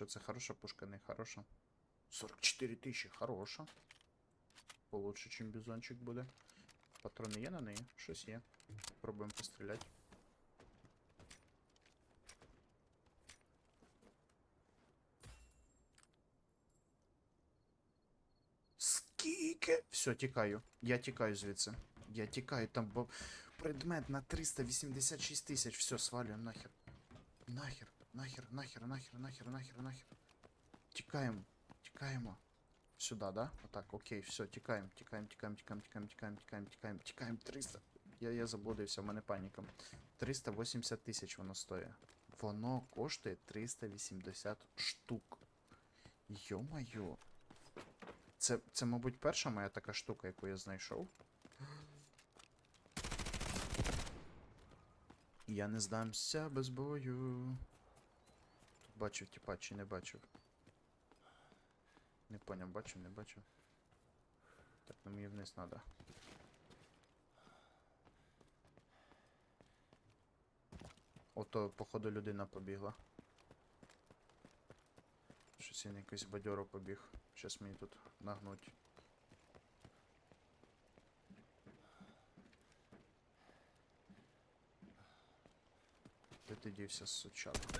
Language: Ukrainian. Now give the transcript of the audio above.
Що це хороша пушка, не хороша. 44 тисячі, хороша. Получше, ніж бізончик буде. Патрони є на неї? Щось є. Пробуємо постріляти. Скільки? Все, тікаю. Я тікаю звідси. Я тікаю, там бо предмет на 386 тисяч. Все, свалюємо нахер. Нахер, нахер, нахер, нахер, нахер, нахер, нахер. Тікаємо, тікаємо. Сюди, да? Отак, окей, все, тікаємо, тікаємо, тікаємо, тікаємо, тікаємо, тікаємо, тікаємо, тікаємо, тікаємо, 300. Я, я заблудився, в мене паніка. 380 тисяч воно стоїть. Воно коштує 380 штук. Йо-моє. Це, це, мабуть, перша моя така штука, яку я знайшов. Я не здамся без бою. Бачив, типа, чи не бачив. Не поняв, бачив, не бачив. Так, ну мені вниз надо. Ото, походу, людина побігла. Щось він якийсь бадьоро побіг. Щас мені тут нагнуть. Де ти дівся, сучата?